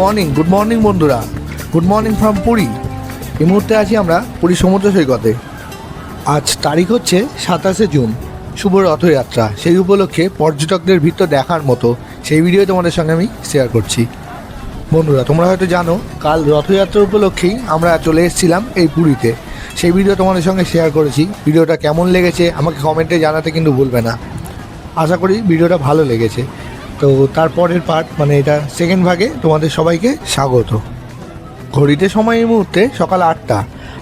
Morning good morning বন্ধুরা। Good morning from Puri এই মুহূর্তে আছি আমরা পুরী সমুদ্র সৈকতে। আজ তারিখ হচ্ছে সাতাশে জুন, শুভ রথযাত্রা। সেই উপলক্ষে পর্যটকদের ভিতর দেখার মতো, সেই ভিডিও তোমাদের সঙ্গে আমি শেয়ার করছি। বন্ধুরা, তোমরা হয়তো জানো, কাল রথযাত্রা উপলক্ষেই আমরা চলে এসেছিলাম এই পুরীতে। সেই ভিডিও তোমাদের সঙ্গে শেয়ার করেছি। ভিডিওটা কেমন লেগেছে আমাকে কমেন্টে জানাতে কিন্তু ভুলবে না। আশা করি ভিডিওটা ভালো লেগেছে। তো তারপরের পার্ট মানে এটা সেকেন্ড ভাগে তোমাদের সবাইকে স্বাগত। ঘড়িতে সময় এই মুহূর্তে সকাল আটটা,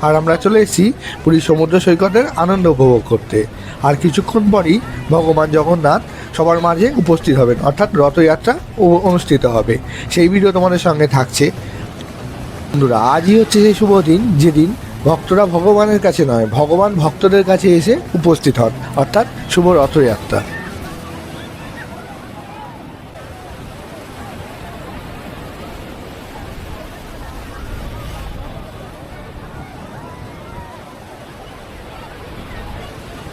আর আমরা চলে এসেছি পুরী সমুদ্র সৈকতের আনন্দ উপভোগ করতে। আর কিছুক্ষণ পরই ভগবান জগন্নাথ সবার মাঝে উপস্থিত হবেন, অর্থাৎ রথযাত্রা অনুষ্ঠিত হবে। সেই ভিডিও তোমাদের সঙ্গে থাকছে। বন্ধুরা, আজই হচ্ছে সেই শুভ দিন, যেদিন ভক্তরা ভগবানের কাছে নয়, ভগবান ভক্তদের কাছে এসে উপস্থিত হন, অর্থাৎ শুভ রথযাত্রা।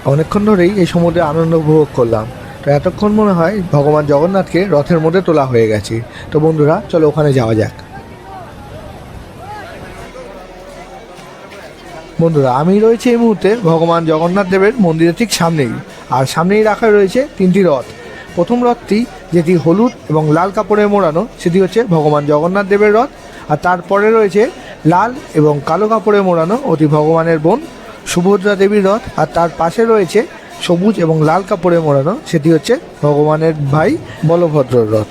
অনেকক্ষণ ধরেই এই সমুদ্রে আনন্দ উপভোগ করলাম। তো এতক্ষণ মনে হয় ভগবান জগন্নাথকে রথের মধ্যে তোলা হয়ে গেছে। তো বন্ধুরা, চলো ওখানে যাওয়া যাক। বন্ধুরা, আমি রয়েছে এই মুহূর্তে ভগবান জগন্নাথ দেবের মন্দিরের ঠিক সামনেই। আর সামনেই রাখা রয়েছে তিনটি রথ। প্রথম রথটি, যেটি হলুদ এবং লাল কাপড়ে মোড়ানো, সেটি হচ্ছে ভগবান জগন্নাথ দেবের রথ। আর তারপরে রয়েছে লাল এবং কালো কাপড়ে মোড়ানো ওটি ভগবানের বোন। সুভদ্রা দেবীর রথ, আর তার পাশে রয়েছে সবুজ এবং লাল কাপড়ে মোড়ানো, সেটি হচ্ছে ভগবানের ভাই বলভদ্রর রথ।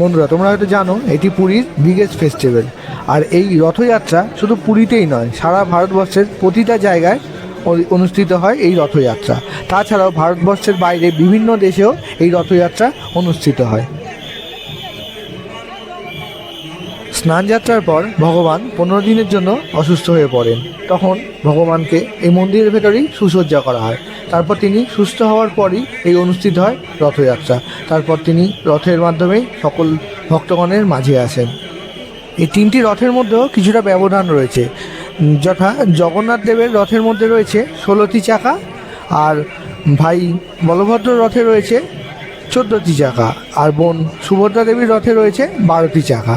বন্ধুরা, তোমরা হয়তো জানো, এটি পুরীর বিগেস্ট ফেস্টিভ্যাল আর এই রথযাত্রা শুধু পুরীতেই নয়, সারা ভারতবর্ষের প্রতিটা জায়গায় অনুষ্ঠিত হয় এই রথযাত্রা। তাছাড়াও ভারতবর্ষের বাইরে বিভিন্ন দেশেও এই রথযাত্রা অনুষ্ঠিত হয়। স্নান যাত্রার পর ভগবান পনেরো দিনের জন্য অসুস্থ হয়ে পড়েন। তখন ভগবানকে এই মন্দিরের ভেতরেই সুসজ্জা করা হয়। তারপর তিনি সুস্থ হওয়ার পরই এই অনুষ্ঠিত হয় রথযাত্রা। তারপর তিনি রথের মাধ্যমেই সকল ভক্তগণের মাঝে আসেন। এই তিনটি রথের মধ্যেও কিছুটা ব্যবধান রয়েছে। যথা জগন্নাথ দেবের রথের মধ্যে রয়েছে ষোলোটি চাকা আর ভাই বলভদ্র রথে রয়েছে চোদ্দোটি চাকা। আর বোন সুভদ্রা দেবীর রথে রয়েছে বারোটি চাকা।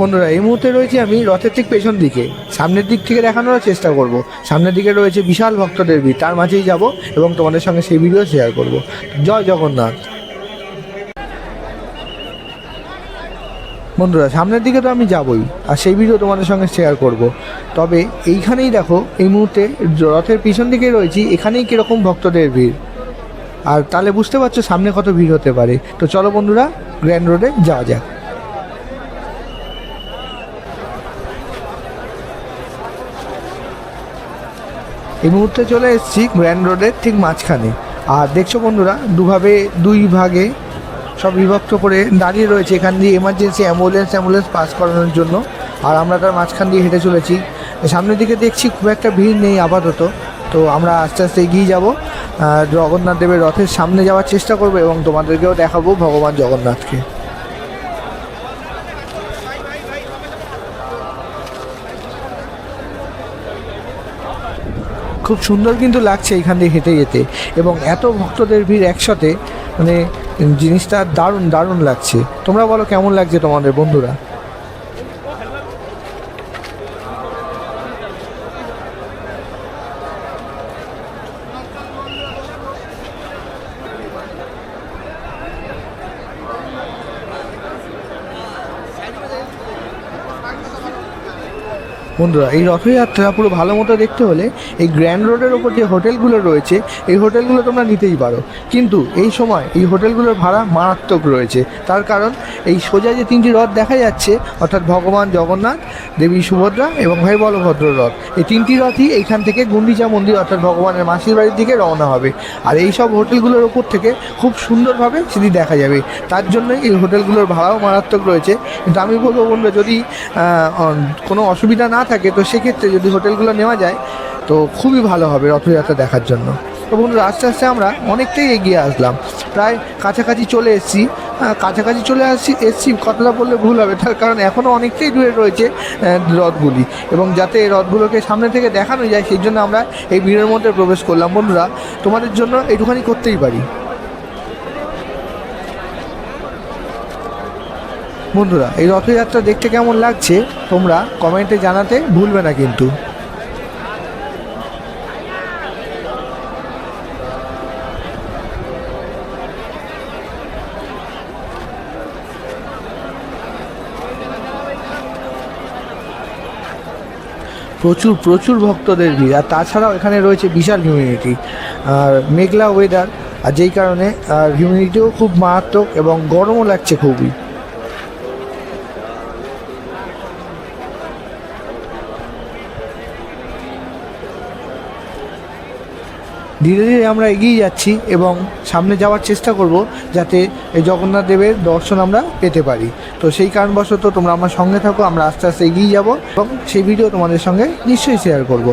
বন্ধুরা, এই মুহূর্তে রয়েছে আমি রথের ঠিক পেছন দিকে। সামনের দিক থেকে দেখানোর চেষ্টা করব। সামনের দিকে রয়েছে বিশাল ভক্তদের ভিড়। তার মাঝেই যাব এবং তোমাদের সঙ্গে সেই ভিডিও শেয়ার করব। জয় জগন্নাথ। বন্ধুরা, সামনের দিকে তো আমি যাবই আর সেই ভিডিও তোমাদের সঙ্গে শেয়ার করব। তবে এইখানেই দেখো, এই মুহূর্তে রথের পিছন দিকে রয়েছি, এখানেই কীরকম ভক্তদের ভিড়। আর তাহলে বুঝতে পারছ সামনে কত ভিড় হতে পারে। তো চলো বন্ধুরা গ্র্যান্ড রোডে যাওয়া যাক। এই মুহূর্তে চলে এসেছি গ্র্যান্ড রোডের ঠিক মাঝখানে। আর দেখছ বন্ধুরা, দুভাবে, দুই ভাগে সব বিভক্ত করে দাঁড়িয়ে রয়েছে এখান দিয়ে এমার্জেন্সি অ্যাম্বুলেন্স অ্যাম্বুলেন্স পাস করানোর জন্য। আর আমরা তার মাঝখান দিয়ে হেঁটে চলেছি। সামনের দিকে দেখছি খুব একটা ভিড় নেই আপাতত। তো আমরা আস্তে আস্তে এগিয়ে যাব। জগন্নাথ দেবের রথের সামনে যাওয়ার চেষ্টা করব এবং তোমাদেরকেও দেখাবো ভগবান জগন্নাথকে। খুব সুন্দর কিন্তু লাগছে এখান দিয়ে হেঁটে যেতে। এবং এত ভক্তদের ভিড় একসাথে মানে জিনিসটা দারুণ দারুণ লাগছে। তোমরা বলো কেমন লাগছে তোমাদের বন্ধুরা? বন্ধুরা, এই রথযাত্রা পুরো ভালো মতো দেখতে হলে এই গ্র্যান্ড রোডের ওপর যে হোটেলগুলো রয়েছে, এই হোটেলগুলো তোমরা নিতেই পারো। কিন্তু এই সময় এই হোটেলগুলোর ভাড়া মারাত্মক রয়েছে। তার কারণ এই সোজা যে তিনটি রথ দেখা যাচ্ছে, অর্থাৎ ভগবান জগন্নাথ, দেবী সুভদ্রা এবং ভাই বলভদ্র রথ, এই তিনটি রথই এইখান থেকে গুন্ডিচা মন্দির, অর্থাৎ ভগবানের মাসির বাড়ির দিকে রওনা হবে। আর এই সব হোটেলগুলোর ওপর থেকে খুব সুন্দরভাবে সেটি দেখা যাবে। তার জন্য এই হোটেলগুলোর ভাড়াও মারাত্মক রয়েছে। কিন্তু আমি বলব বন্ধুরা, যদি কোনো অসুবিধা না থাকে তো সেক্ষেত্রে যদি হোটেলগুলো নেওয়া যায় তো খুবই ভালো হবে রথযাত্রা দেখার জন্য। তো বন্ধুরা আস্তে আস্তে আমরা অনেকটাই এগিয়ে আসলাম। প্রায় কাছাকাছি চলে এসেছি। কাছাকাছি চলে আসছি এসছি কথাটা বললে ভুল হবে তার কারণ এখনও অনেকটাই দূরে রয়েছে আহ, রথগুলি। এবং যাতে এই রথগুলোকে সামনে থেকে দেখানো যায় সেই জন্য আমরা এই ভিড়ের মধ্যে প্রবেশ করলাম। বন্ধুরা তোমাদের জন্য এইটুখানি করতেই পারি। বন্ধুরা, এই রথযাত্রা দেখতে কেমন লাগছে তোমরা কমেন্টে জানাতে ভুলবে না কিন্তু। প্রচুর প্রচুর ভক্তদের ভিড়, আর তাছাড়াও এখানে রয়েছে বিশাল হিউমিডিটি আর মেঘলা ওয়েদার আর যেই কারণে, আর হিউমিডিটিও খুব মারাত্মক এবং গরমও লাগছে খুবই। ধীরে ধীরে আমরা এগিয়ে যাচ্ছি এবং সামনে যাওয়ার চেষ্টা করব যাতে এই জগন্নাথ দেবের দর্শন আমরা পেতে পারি। তো সেই কারণবশত তোমরা আমার সঙ্গে থাকো, আমরা আস্তে আস্তে এগিয়ে যাব এবং সেই ভিডিও তোমাদের সঙ্গে নিশ্চয়ই শেয়ার করব।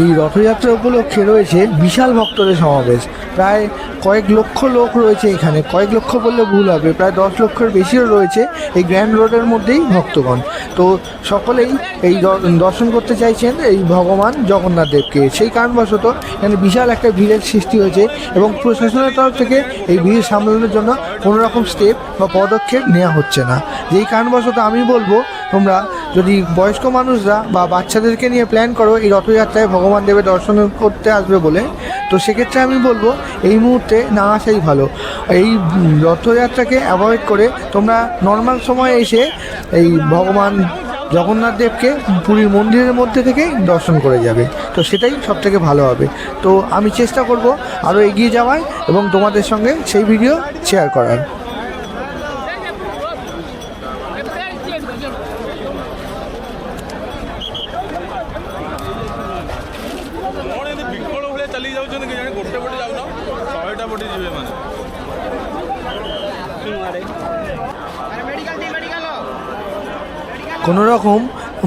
এই রথযাত্রা উপলক্ষে রয়েছে বিশাল ভক্তদের সমাবেশ। প্রায় কয়েক লক্ষ লোক রয়েছে এখানে। কয়েক লক্ষ বললে ভুল হবে, প্রায় দশ লক্ষের বেশিও রয়েছে এই গ্র্যান্ড রোডের মধ্যেই ভক্তগণ। তো সকলেই এই দর্শন করতে চাইছেন এই ভগবান জগন্নাথ দেবকে। সেই কারণবশত এখানে বিশাল একটা ভিড়ের সৃষ্টি হয়েছে এবং প্রশাসনের তরফ থেকে এই ভিড় সামলানোর জন্য কোনো রকম স্টেপ বা পদক্ষেপ নেওয়া হচ্ছে না। যেই কারণবশত আমি বলব, তোমরা যদি বয়স্ক মানুষরা বা বাচ্চাদেরকে নিয়ে প্ল্যান করো এই রথযাত্রায় ভগবান দেবের দর্শন করতে আসবে বলে, তো সেক্ষেত্রে আমি বলব, এই মুহূর্তে না আসাই ভালো। এই রথযাত্রাকে অ্যাভয়েড করে তোমরা নর্মাল সময়ে এসে এই ভগবান জগন্নাথ দেবকে পুরীর মন্দিরের মধ্যে থেকেই দর্শন করে যাবে। তো সেটাই সব থেকে ভালো হবে। তো আমি চেষ্টা করব আরও এগিয়ে যাওয়ায় এবং তোমাদের সঙ্গে সেই ভিডিও শেয়ার করার। চলবে মানে? কোনো রকম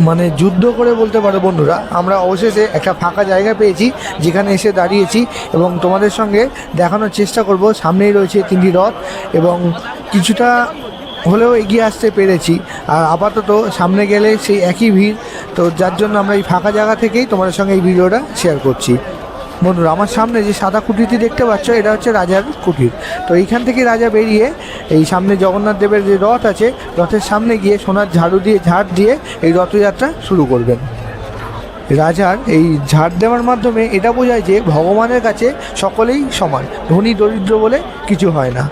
মানে যুদ্ধ করে বলতে পারো বন্ধুরা আমরা অবশেষে একটা ফাঁকা জায়গা পেয়েছি যেখানে এসে দাঁড়িয়েছি এবং তোমাদের সঙ্গে দেখানোর চেষ্টা করব। সামনেই রয়েছে তিনটি রথ এবং কিছুটা হলেও এগিয়ে আসতে পেরেছি। আর আপাতত সামনে গেলে সেই একই ভিড় তো যার জন্য আমরা এই ফাঁকা জায়গা থেকেই তোমাদের সঙ্গে এই ভিডিওটা শেয়ার করছি। বন্ধুরা আমার সামনে যে সাদা কুটিরটি দেখতে পাচ্ছ, এটা হচ্ছে রাজার কুটির। তো এইখান থেকে রাজা বেরিয়ে এই সামনে জগন্নাথ দেবের যে রথ আছে, রথের সামনে গিয়ে সোনার ঝাড়ু দিয়ে, ঝাড় দিয়ে এই রথযাত্রা শুরু করবেন। রাজার এই ঝাড় দেওয়ার মাধ্যমে এটা বোঝায় যে ভগবানের কাছে সকলেই সমান, ধনী, দরিদ্র বলে কিছু হয় না।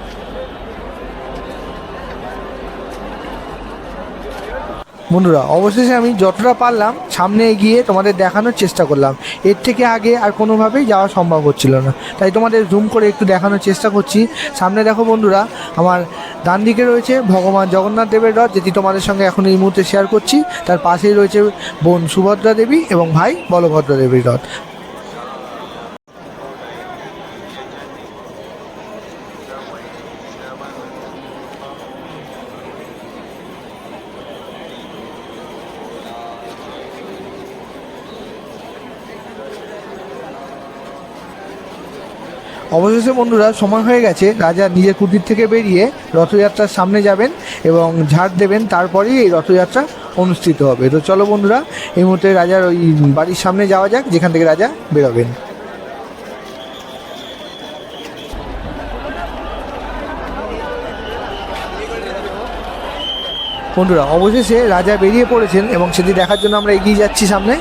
বন্ধুরা, অবশেষে আমি যতটা পারলাম সামনে গিয়ে তোমাদের দেখানোর চেষ্টা করলাম। এর থেকে আগে আর কোনোভাবেই যাওয়া সম্ভব হচ্ছিল না। তাই তোমাদের জুম করে একটু দেখানোর চেষ্টা করছি। সামনে দেখো বন্ধুরা, আমার ডান দিকে রয়েছে ভগবান জগন্নাথ দেবের রথ, যেটি তোমাদের সঙ্গে এখন এই মুহূর্তে শেয়ার করছি। তার পাশেই রয়েছে বোন সুভদ্রা দেবী এবং ভাই বলভদ্র দেবীর রথ। অবশেষে বন্ধুরা, সময় হয়ে গেছে। রাজা নিজের কুটির থেকে বেরিয়ে রথযাত্রার সামনে যাবেন এবং ঝাড় দেবেন। তারপরেই এই রথযাত্রা অনুষ্ঠিত হবে। তো চলো বন্ধুরা, এই মুহূর্তে রাজার ওই বাড়ির সামনে যাওয়া যাক, যেখান থেকে রাজা বেরোবেন। বন্ধুরা, অবশেষে রাজা বেরিয়ে পড়েছেন এবং সেটি দেখার জন্য আমরা এগিয়ে যাচ্ছি সামনে।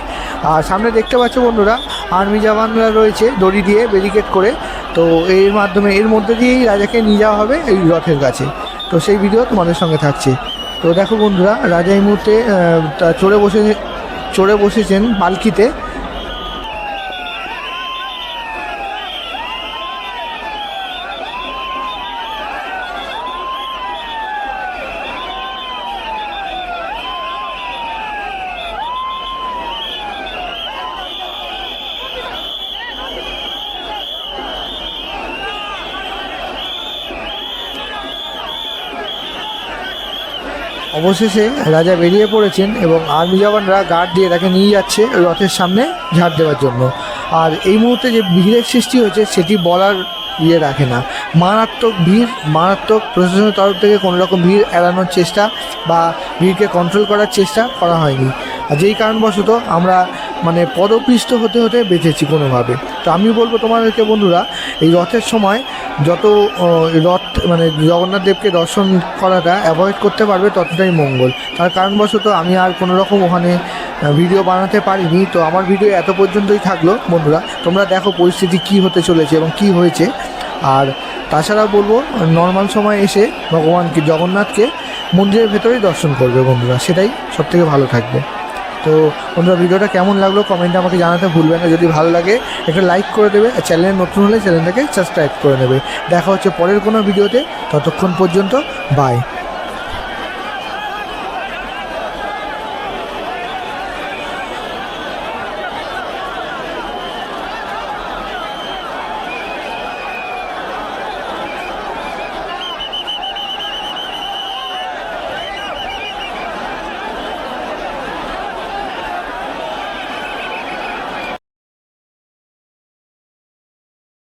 আর সামনে দেখতে পাচ্ছ বন্ধুরা, আর্মি জওয়ানরা রয়েছে দড়ি দিয়ে ব্যারিকেড করে। তো এর মাধ্যমে, এর মধ্যে দিয়েই রাজাকে নিয়ে যাওয়া হবে এই রথের কাছে। তো সেই ভিডিও তোমাদের সঙ্গে থাকছে। তো দেখো বন্ধুরা, রাজা এই মুহূর্তে চড়ে বসে চড়ে বসেছেন পালকিতে অবশেষে রাজা বেরিয়ে পড়েছেন এবং আর্মি জওয়ানরা গার্ড দিয়ে তাকে নিয়ে যাচ্ছে রথের সামনে ঝাঁপ দেওয়ার জন্য। আর এই মুহূর্তে যে ভিড়ের সৃষ্টি হয়েছে, সেটি বলার ইয়ে রাখে না। মারাত্মক ভিড়, মারাত্মক প্রশাসনের তরফ থেকে কোনো রকম ভিড় এড়ানোর চেষ্টা বা ভিড়কে কন্ট্রোল করার চেষ্টা করা হয়নি। আর যেই কারণবশত আমরা মানে পদপিষ্ট হতে হতে বেঁচেছি কোনোভাবে। তো আমি বলব তোমাদেরকে বন্ধুরা, এই রথের সময় যত রথ মানে জগন্নাথ দেবকে দর্শন করাটা অ্যাভয়েড করতে পারবে ততটাই মঙ্গল। তার কারণবশত আমি আর কোনো রকম ওখানে ভিডিও বানাতে পারিনি। তো আমার ভিডিও এত পর্যন্তই থাকল বন্ধুরা। তোমরা দেখো পরিস্থিতি কি হতে চলেছে এবং কি হয়েছে। আর তাছাড়া বলব নর্মাল সময় এসে ভগবানকে, জগন্নাথকে মন্দিরের ভেতরেই দর্শন করবে বন্ধুরা। সেটাই সবথেকে ভালো থাকবে। তো বন্ধুরা, ভিডিওটা কেমন লাগল কমেন্টে আমাকে জানাতে ভুলবেন না। যদি ভালো লাগে, একটা লাইক করে দেবে আর চ্যানেলে নতুন হলে চ্যানেলটাকে সাবস্ক্রাইব করে নেবে। দেখা হচ্ছে পরের কোনো ভিডিওতে। ততক্ষণ পর্যন্ত বাই